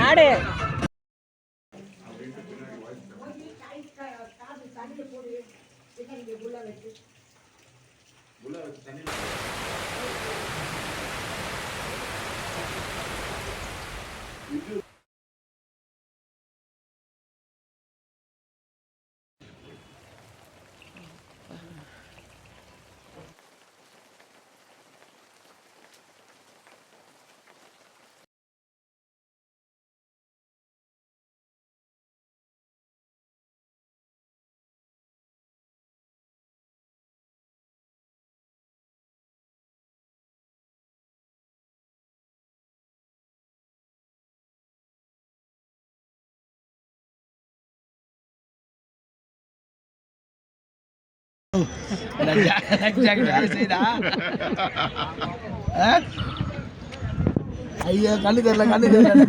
நாடு ஐயா கண்ணு தெரியல கண்ணு தெரியல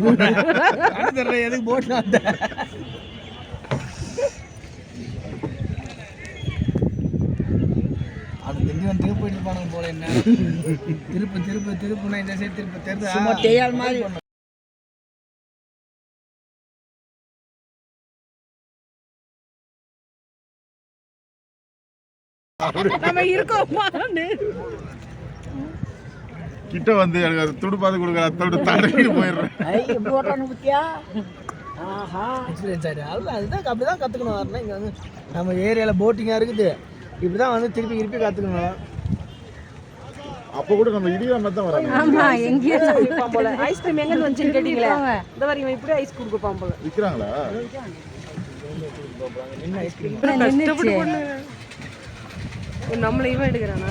கண்ணு தெரியல எதுக்கு போட்டு வந்த திருப்பி இருப்பானுங்க போல என்ன திருப்பு திருப்பு திருப்புனா இந்த சைடு திருப்பு தேயால் மாதிரி. நம்ம இருக்கோமான்னு கிட்ட வந்து எனக்கு அது துடுப்பாது கொடுக்குற அத்தோடு தடவிட்டு போயிடுறேன். எப்படி ஓட்டுறானு பத்தியா ஆஹா. எக்ஸ்பீரியன்ஸ் ஆகிடு அதுதான் அதுதான் அப்படி தான் கற்றுக்கணும் வரணும் இங்கே வந்து. நம்ம ஏரியாவில் போட்டிங்காக இருக்குது. இப்படி தான் வந்து திருப்பி திருப்பி கற்றுக்கணும் அப்போ கூட நம்ம இடியா மாதிரி தான் வராங்க. ஆமா எங்கேயோ குடிப்பான் போல? ஐஸ்கிரீம் எங்க இருந்து வந்துச்சுன்னு கேட்டீங்களே? இந்த வரைக்கும் இவன் இப்படி ஐஸ் கொடுப்பான் போல. விற்கிறாங்களா என்ன ஐஸ்கிரீம் நின்னுச்சு. நம்மள இவன் எடுக்கிறானா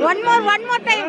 one more one more time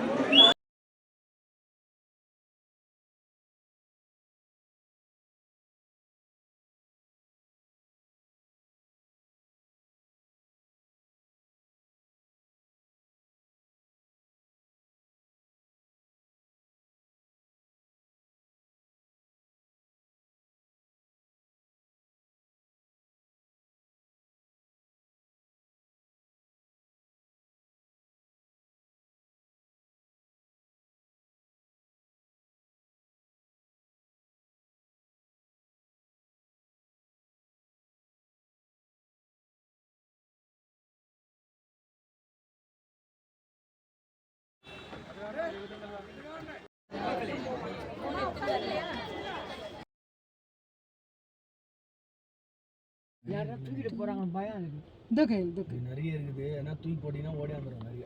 யாராவது தூக்கிட்டு போறாங்க பயம் எனக்கு. இந்த கையில் இந்த இது நிறைய இருக்குது. ஏன்னா தூக்கி போட்டீங்கன்னா ஓடி வந்துடும் நிறைய.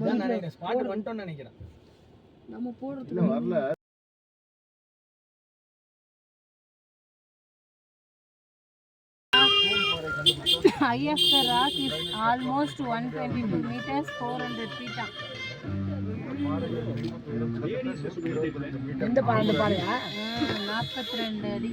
இதான் நினைக்கிறேன். ஸ்பாட் வந்துட்டோம்னு நினைக்கிறேன். நம்ம போடுறது இல்ல வரல. high of the rock is almost 122 meters 400 feet up. எந்த பாறை இந்த பாறையா? நாற்பத்தி ரெண்டு அடி.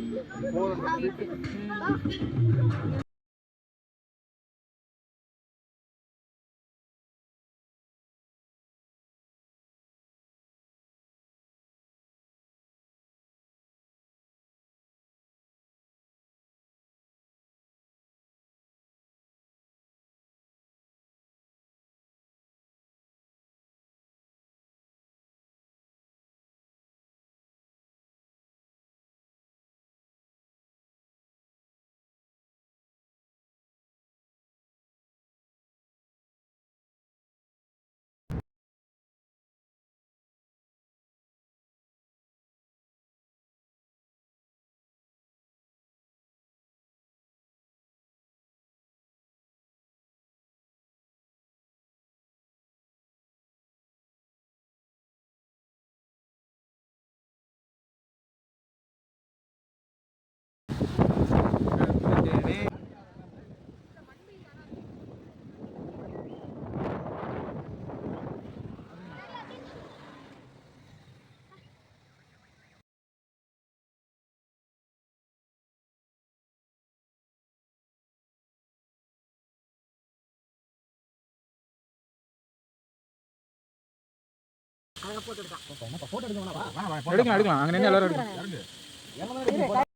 எடுக்கலாம். எடுக்கலாம் அங்கே நின்று எல்லாரும் எடுக்கலாம்.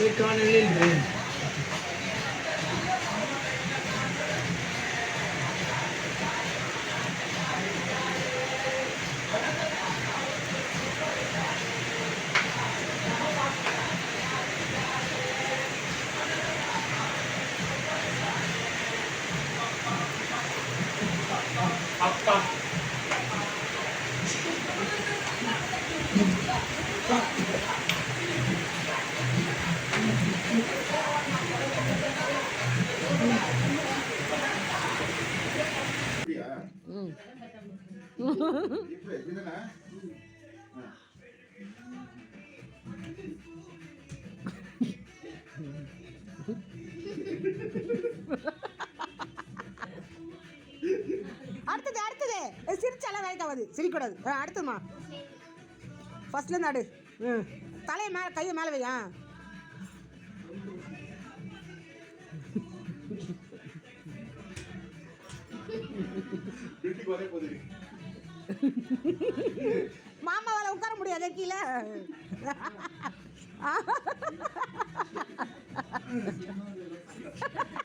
கொடைக்கானலில் ரெயின் அடுத்தது அடுத்தது. ஏய், சிரிச்சாலாம் வேலைக்கு சிரிக்கூடாது அடுத்ததுமா ஃபர்ஸ்ட்லேருந்து நடு ம். தலையை மேலே கையை மேலே வையா மாமாவால் உட்கார முடியாது கீழே.